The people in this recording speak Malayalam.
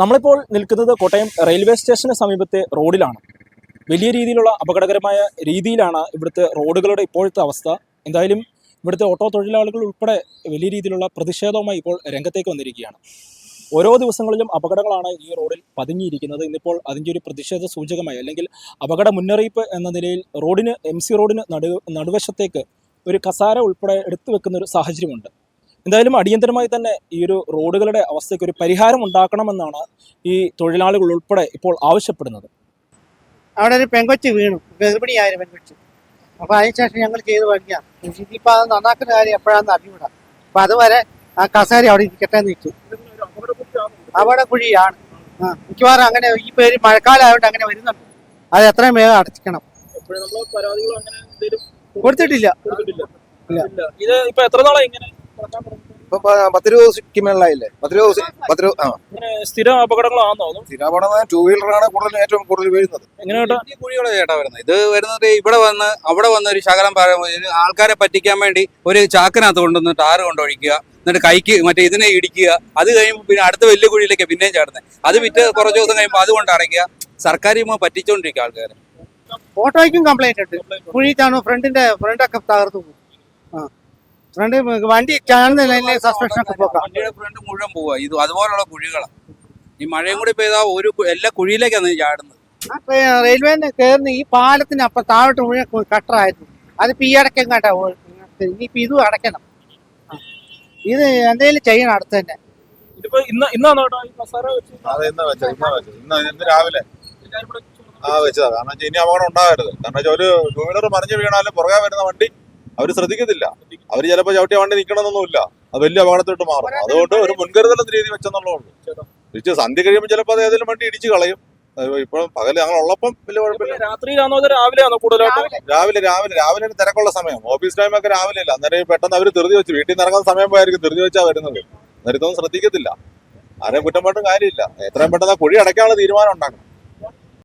നമ്മളിപ്പോൾ നിൽക്കുന്നത് കോട്ടയം റെയിൽവേ സ്റ്റേഷന് സമീപത്തെ റോഡിലാണ്. വലിയ രീതിയിലുള്ള അപകടകരമായ രീതിയിലാണ് ഇവിടുത്തെ റോഡുകളുടെ ഇപ്പോഴത്തെ അവസ്ഥ. എന്തായാലും ഇവിടുത്തെ ഓട്ടോ തൊഴിലാളികൾ ഉൾപ്പെടെ വലിയ രീതിയിലുള്ള പ്രതിഷേധവുമായി ഇപ്പോൾ രംഗത്തേക്ക് വന്നിരിക്കുകയാണ്. ഓരോ ദിവസങ്ങളിലും അപകടങ്ങളാണ് ഈ റോഡിൽ പതിഞ്ഞിരിക്കുന്നത്. ഇന്നിപ്പോൾ അതിന്റെ ഒരു പ്രതിഷേധ സൂചകമായി അല്ലെങ്കിൽ അപകട മുന്നറിയിപ്പ് എന്ന നിലയിൽ റോഡിന് എം സി റോഡിന് നടു നടുവശത്തേക്ക് ഒരു കസാര ഉൾപ്പെടെ എടുത്തു വെക്കുന്ന ഒരു സാഹചര്യമുണ്ട്. എന്തായാലും അടിയന്തരമായി തന്നെ ഈ ഒരു റോഡുകളുടെ അവസ്ഥയ്ക്ക് ഒരു പരിഹാരം ഉണ്ടാക്കണമെന്നാണ് ഈ തൊഴിലാളികൾ ഉൾപ്പെടെ ഇപ്പോൾ ആവശ്യപ്പെടുന്നത്. അവിടെ ഒരു പെങ്കൊച്ച് വീണു. ഗർഭിണിയായ പെങ്കൊച്ച്. അപ്പൊ അതിനുശേഷം ഞങ്ങൾ ചെയ്ത് പഠിക്കാം ഇനിയിപ്പോ അത് നന്നാക്കുന്ന കാര്യം എപ്പോഴാന്ന് അറിഞ്ഞൂടാ. അപ്പൊ അതുവരെ ആ കസേര അവിടെ ഇരിക്കട്ടെ എന്ന് വെച്ചു. അവിടെ കുഴിയാണ് ആ മിക്കവാറും അങ്ങനെ ഈ പേര് മഴക്കാലമായതുകൊണ്ട് അങ്ങനെ വരുന്നുണ്ട്. അത് എത്രയും വേഗം അടച്ചിക്കണം. കൊടുത്തിട്ടില്ല. ഇത് ഇപ്പൊ എത്ര നാളെ ഇങ്ങനെ ഇപ്പൊ പത്ത് രൂപ ദിവസക്ക് മേളിലായില്ലേ? പത്ത് രൂപ പത്ത് രൂപ ആ സ്ഥിര അപകടങ്ങളാണോ സ്ഥിര അപകടം ടൂ വീലറാണ് കൂടുതൽ ഏറ്റവും കൂടുതൽ വീഴുന്നത് എങ്ങനെ കുഴികളെ ചേട്ടാ വരുന്നത്. ഇത് വരുന്നത് ഇവിടെ വന്ന് അവിടെ വന്ന് ഒരു ശകലം ഇതിന് ആൾക്കാരെ പറ്റിക്കാൻ വേണ്ടി ഒരു ചാക്കിനകത്ത് കൊണ്ടുവന്ന് ടാറ് കൊണ്ടൊഴിക്കുക. എന്നിട്ട് കൈക്ക് മറ്റേ ഇതിനെ ഇടിക്കുക. അത് കഴിയുമ്പോൾ പിന്നെ അടുത്ത വലിയ കുഴിയിലേക്ക് പിന്നെയും ചാടുന്നത്. അത് വിറ്റ് കുറച്ച് ദിവസം കഴിയുമ്പോൾ അതുകൊണ്ട് അടയ്ക്കുക. സർക്കാർ ചുമ്മാ പറ്റിച്ചോണ്ടിരിക്കുക ആൾക്കാരെ. ഓട്ടോയ്ക്കും കംപ്ലൈന്റ് ഉണ്ട്. കുഴിച്ചാണ് ഫ്രണ്ടിന്റെ ഫ്രണ്ടൊക്കെ തകർത്തു ആ. ഫ്രണ്ട് വണ്ടി ചാടുന്ന ലൈനിലെ സസ്പെൻഷൻ ഒക്കെ പോക്കാം. വണ്ടിയുടെ ഫ്രണ്ട് മുഴുവൻ പോവുക. ഇത് അതുപോലുള്ള കുഴികളാണ് ഈ മഴയും കൂടി പെയ്താൽ ഒരു കു- എല്ലാ കുഴിയിലേക്കാണ് ചാടുന്നത്. റെയിൽവേന്റെ കയറുന്ന ഈ പാലത്തിന് അപ്പൊ താഴോട്ട് മുഴുവൻ കട്ടറായിരുന്നു അതിപ്പോ ഈ അടക്കം കേട്ടാ ഇനിയിപ്പോ ഇതും അടയ്ക്കണം. ആ. ഇത് എന്തെങ്കിലും ചെയ്യണം അടുത്ത് തന്നെ. ഇതിപ്പോ ഇന്ന് ഇന്നാണോ കേട്ടോ ഈ കസാര വെച്ച്? അത് ഇന്ന് വെച്ചത് ഇന്ന് വെച്ചത്. ഇന്ന് ഇന്ന് രാവിലെ. എല്ലാവരും കൂടെ ആ വെച്ചതാ. കാരണം വെച്ചാൽ ഇനി അപകടം ഉണ്ടാകരുത്. കാരണം വെച്ചാൽ ഒരു ടൂ വീലർ മറിഞ്ഞു വീണാലും പുറകെ വരുന്ന വണ്ടി അവർ ശ്രദ്ധിക്കത്തില്ല. അവർ ചിലപ്പോൾ ചവിട്ടിയ വണ്ടി നിൽക്കണമെന്നൊന്നുമില്ല അത് വലിയ അപകടത്തോട്ട് മാറും. അതുകൊണ്ട് ഒരു മുൻകരുതൽ എന്ന രീതി വെച്ചെന്നുള്ളൂ തിരിച്ച് സന്ധ്യ കഴിയുമ്പോൾ ചിലപ്പോൾ അത് ഏതെങ്കിലും വണ്ടി ഇടിച്ച് കളയും. ഇപ്പം പകൽ ഞങ്ങൾ ഉള്ളപ്പം വലിയ കുഴപ്പമില്ല. രാത്രിയിലാണോ രാവിലെയാണോ കൂടുതലായിട്ട്? രാവിലെ. രാവിലെ രാവിലെ. ഒരു തിരക്കുള്ള സമയം. ഓഫീസ് ടൈം ഒക്കെ രാവിലെ അല്ല. അന്നേരം പെട്ടെന്ന് അവർ ധൃതി വെച്ച് വീട്ടിൽ നിന്ന് ഇറങ്ങുന്ന സമയം പോയായിരിക്കും ധൃതി വെച്ചാ വരുന്നത്. അന്നേരം ഇതൊന്നും ശ്രദ്ധിക്കത്തില്ല. ആരെയും കുറ്റം പറഞ്ഞിട്ടും കാര്യമില്ല. എത്രയും പെട്ടെന്ന് ആ കുഴി അടയ്ക്കാനുള്ള തീരുമാനം ഉണ്ടാക്കണം.